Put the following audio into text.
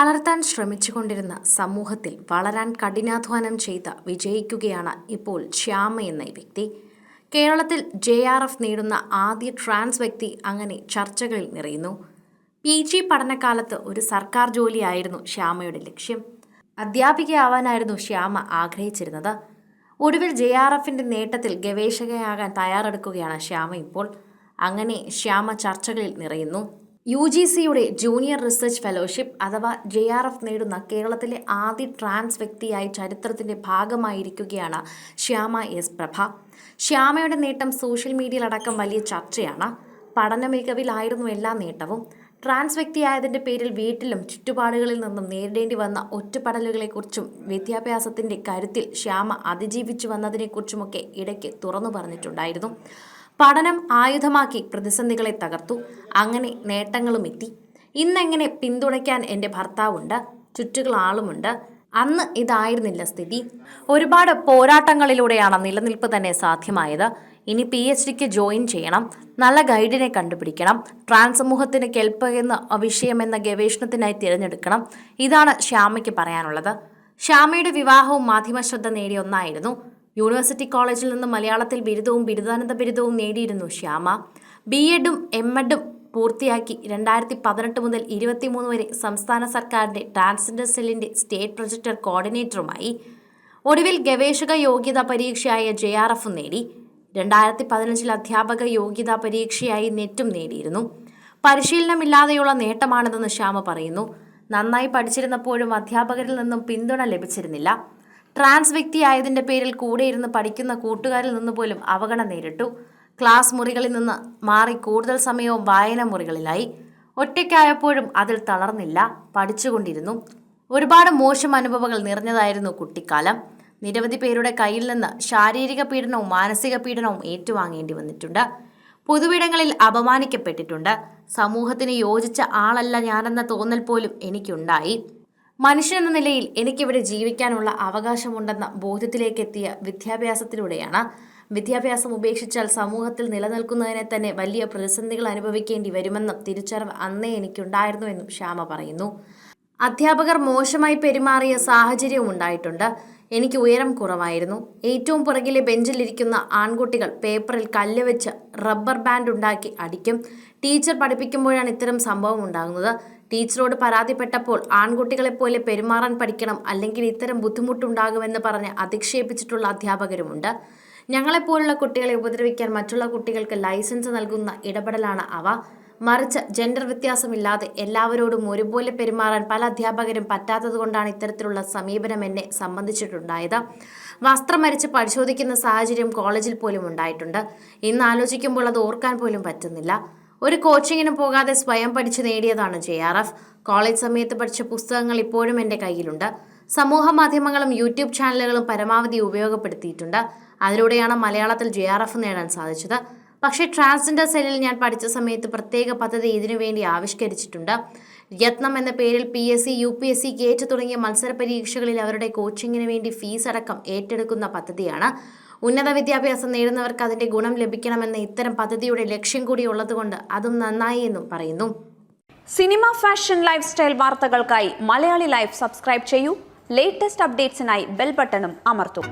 തളർത്താൻ ശ്രമിച്ചുകൊണ്ടിരുന്ന സമൂഹത്തിൽ വളരാൻ കഠിനാധ്വാനം ചെയ്ത വിജയിക്കുകയാണ് ഇപ്പോൾ ശ്യാമ എന്ന വ്യക്തി. കേരളത്തിൽ ജെ ആർ എഫ് നേടുന്ന ആദ്യ ട്രാൻസ് വ്യക്തി അങ്ങനെ ചർച്ചകളിൽ നിറയുന്നു. പി ജി പഠനകാലത്ത് ഒരു സർക്കാർ ജോലിയായിരുന്നു ശ്യാമയുടെ ലക്ഷ്യം. അധ്യാപികയാവാനായിരുന്നു ശ്യാമ ആഗ്രഹിച്ചിരുന്നത്. ഒടുവിൽ ജെ ആർ എഫിന്റെ നേട്ടത്തിൽ ഗവേഷകയാകാൻ തയ്യാറെടുക്കുകയാണ് ശ്യാമ ഇപ്പോൾ. അങ്ങനെ ശ്യാമ ചർച്ചകളിൽ നിറയുന്നു. യു ജി സിയുടെ ജൂനിയർ റിസർച്ച് ഫെലോഷിപ്പ് അഥവാ ജെ ആർ എഫ് നേടുന്ന കേരളത്തിലെ ആദ്യ ട്രാൻസ് വ്യക്തിയായി ചരിത്രത്തിന്റെ ഭാഗമായിരിക്കുകയാണ് ശ്യാമ എസ് പ്രഭ. ശ്യാമയുടെ നേട്ടം സോഷ്യൽ മീഡിയയിലടക്കം വലിയ ചർച്ചയാണ്. പഠന മികവിലായിരുന്നു എല്ലാ നേട്ടവും. ട്രാൻസ് വ്യക്തിയായതിന്റെ പേരിൽ വീട്ടിലും ചുറ്റുപാടുകളിൽ നിന്നും നേരിടേണ്ടി വന്ന ഒറ്റപ്പെടലുകളെക്കുറിച്ചും വിദ്യാഭ്യാസത്തിന്റെ കരുത്തിൽ ശ്യാമ അതിജീവിച്ചു വന്നതിനെക്കുറിച്ചുമൊക്കെ ഇടയ്ക്ക് തുറന്നു പറഞ്ഞിട്ടുണ്ടായിരുന്നു. പഠനം ആയുധമാക്കി പ്രതിസന്ധികളെ തകർത്തു. അങ്ങനെ നേട്ടങ്ങളും എത്തി. ഇന്നെങ്ങനെ പിന്തുണയ്ക്കാൻ എന്റെ ഭർത്താവുണ്ട് ചുറ്റുകൾ ആളുമുണ്ട് അന്ന് ഇതായിരുന്നില്ല സ്ഥിതി. ഒരുപാട് പോരാട്ടങ്ങളിലൂടെയാണ് നിലനിൽപ്പ് തന്നെ സാധ്യമായത്. ഇനി പി എച്ച് ഡിക്ക് ജോയിൻ ചെയ്യണം. നല്ല ഗൈഡിനെ കണ്ടുപിടിക്കണം. ട്രാൻസ് സമൂഹത്തിന് കെൽപ്പുന്ന വിഷയമെന്ന ഗവേഷണത്തിനായി തിരഞ്ഞെടുക്കണം. ഇതാണ് ശ്യാമയ്ക്ക് പറയാനുള്ളത്. ശ്യാമയുടെ വിവാഹവും മാധ്യമശ്രദ്ധ നേടിയ ഒന്നായിരുന്നു. യൂണിവേഴ്സിറ്റി കോളേജിൽ നിന്ന് മലയാളത്തിൽ ബിരുദവും ബിരുദാനന്ദ ബിരുദവും നേടിയിരുന്നു ശ്യാമ. ബി എഡും എം എഡും പൂർത്തിയാക്കി രണ്ടായിരത്തി പതിനെട്ട് മുതൽ ഇരുപത്തിമൂന്ന് വരെ സംസ്ഥാന സർക്കാരിന്റെ ട്രാൻസ്ജെൻഡർ സെല്ലിന്റെ സ്റ്റേറ്റ് പ്രൊജക്ടർ കോർഡിനേറ്ററുമായി ഒടുവിൽ ഗവേഷക യോഗ്യതാ പരീക്ഷയായ ജെ ആർ എഫ് നേടി. രണ്ടായിരത്തി പതിനഞ്ചിൽ അധ്യാപക യോഗ്യതാ പരീക്ഷയായി നെറ്റും നേടിയിരുന്നു. പരിശീലനമില്ലാതെയുള്ള നേട്ടമാണിതെന്ന് ശ്യാമ പറയുന്നു. നന്നായി പഠിച്ചിരുന്നപ്പോഴും അധ്യാപകരിൽ നിന്നും പിന്തുണ ലഭിച്ചിരുന്നില്ല. ട്രാൻസ് വ്യക്തിയായതിന്റെ പേരിൽ കൂടെ ഇരുന്ന് പഠിക്കുന്ന കൂട്ടുകാരിൽ നിന്ന് പോലും അവഗണന നേരിട്ടു. ക്ലാസ് മുറികളിൽ നിന്ന് മാറി കൂടുതൽ സമയവും വായന മുറികളിലായി. ഒറ്റയ്ക്കായപ്പോഴും അതിൽ തളർന്നില്ല പഠിച്ചുകൊണ്ടിരുന്നു. ഒരുപാട് മോശം അനുഭവങ്ങൾ നിറഞ്ഞതായിരുന്നു കുട്ടിക്കാലം. നിരവധി പേരുടെ കയ്യിൽ നിന്ന് ശാരീരിക പീഡനവും മാനസിക പീഡനവും ഏറ്റുവാങ്ങേണ്ടി വന്നിട്ടുണ്ട്. പൊതുവിടങ്ങളിൽ അപമാനിക്കപ്പെട്ടിട്ടുണ്ട്. സമൂഹത്തിന് യോജിച്ച ആളല്ല ഞാനെന്ന തോന്നൽ പോലും എനിക്കുണ്ടായി. മനുഷ്യനെന്ന നിലയിൽ എനിക്കിവിടെ ജീവിക്കാനുള്ള അവകാശമുണ്ടെന്ന ബോധ്യത്തിലേക്കെത്തിയ വിദ്യാഭ്യാസത്തിലൂടെയാണ്. വിദ്യാഭ്യാസം ഉപേക്ഷിച്ചാൽ സമൂഹത്തിൽ നിലനിൽക്കുന്നതിനെ തന്നെ വലിയ പ്രതിസന്ധികൾ അനുഭവിക്കേണ്ടി വരുമെന്നും തിരിച്ചറിവ് അന്നേ എനിക്കുണ്ടായിരുന്നുവെന്നും ശ്യാമ പറയുന്നു. അധ്യാപകർ മോശമായി പെരുമാറിയ സാഹചര്യവും ഉണ്ടായിട്ടുണ്ട്. എനിക്ക് ഉയരം കുറവായിരുന്നു. ഏറ്റവും പുറകിലെ ബെഞ്ചിലിരിക്കുന്ന ആൺകുട്ടികൾ പേപ്പറിൽ കല്ല് വെച്ച് റബ്ബർ ബാൻഡ് ഉണ്ടാക്കി അടിക്കും. ടീച്ചർ പഠിപ്പിക്കുമ്പോഴാണ് ഇത്തരം സംഭവം ഉണ്ടാകുന്നത്. ടീച്ചറോട് പരാതിപ്പെട്ടപ്പോൾ ആൺകുട്ടികളെപ്പോലെ പെരുമാറാൻ പഠിക്കണം അല്ലെങ്കിൽ ഇത്തരം ബുദ്ധിമുട്ടുണ്ടാകുമെന്ന് പറഞ്ഞ് അധിക്ഷേപിച്ചിട്ടുള്ള അധ്യാപകരുമുണ്ട്. ഞങ്ങളെപ്പോലുള്ള കുട്ടികളെ ഉപദ്രവിക്കാൻ മറ്റുള്ള കുട്ടികൾക്ക് ലൈസൻസ് നൽകുന്ന ഇടപെടലാണ് അവ. മറിച്ച് ജെൻഡർ വ്യത്യാസമില്ലാതെ എല്ലാവരോടും ഒരുപോലെ പെരുമാറാൻ പല അധ്യാപകരും പറ്റാത്തതുകൊണ്ടാണ് ഇത്തരത്തിലുള്ള സമീപനം എന്നെ സംബന്ധിച്ചിട്ടുണ്ടായത്. വസ്ത്രം മരിച്ച് പരിശോധിക്കുന്ന സാഹചര്യം കോളേജിൽ പോലും ഉണ്ടായിട്ടുണ്ട്. ഇന്ന് ആലോചിക്കുമ്പോൾ അത് ഓർക്കാൻ പോലും പറ്റുന്നില്ല. ഒരു കോച്ചിങ്ങിന് പോകാതെ സ്വയം പഠിച്ചു നേടിയതാണ് ജെ ആർ എഫ്. കോളേജ് സമയത്ത് പഠിച്ച പുസ്തകങ്ങൾ ഇപ്പോഴും എന്റെ കയ്യിലുണ്ട്. സമൂഹ മാധ്യമങ്ങളും യൂട്യൂബ് ചാനലുകളും പരമാവധി ഉപയോഗപ്പെടുത്തിയിട്ടുണ്ട്. അതിലൂടെയാണ് മലയാളത്തിൽ ജെ ആർ എഫ് നേടാൻ സാധിച്ചത്. പക്ഷേ ട്രാൻസ്ജെൻഡർ സെല്ലിൽ ഞാൻ പഠിച്ച സമയത്ത് പ്രത്യേക പദ്ധതി ഇതിനു വേണ്ടി ആവിഷ്കരിച്ചിട്ടുണ്ട്. യത്നം എന്ന പേരിൽ P S C U P S C GATE തുടങ്ങിയ മത്സര പരീക്ഷകളിൽ അവരുടെ കോച്ചിങ്ങിന് വേണ്ടി ഫീസ് അടക്കം ഏറ്റെടുക്കുന്ന പദ്ധതിയാണ്. ഉന്നത വിദ്യാഭ്യാസം നേടുന്നവർക്ക് അതിന്റെ ഗുണം ലഭിക്കണമെന്ന ഇത്തരം പദ്ധതിയുടെ ലക്ഷ്യം കൂടി ഉള്ളതുകൊണ്ട് അതും നന്നായി എന്നും പറയുന്നു. സിനിമ ഫാഷൻ ലൈഫ് സ്റ്റൈൽ വാർത്തകൾക്കായി മലയാളി ലൈഫ് സബ്സ്ക്രൈബ് ചെയ്യൂ. ലേറ്റസ്റ്റ് അപ്ഡേറ്റ്സിനായി ബെൽ ബട്ടണും അമർത്തും.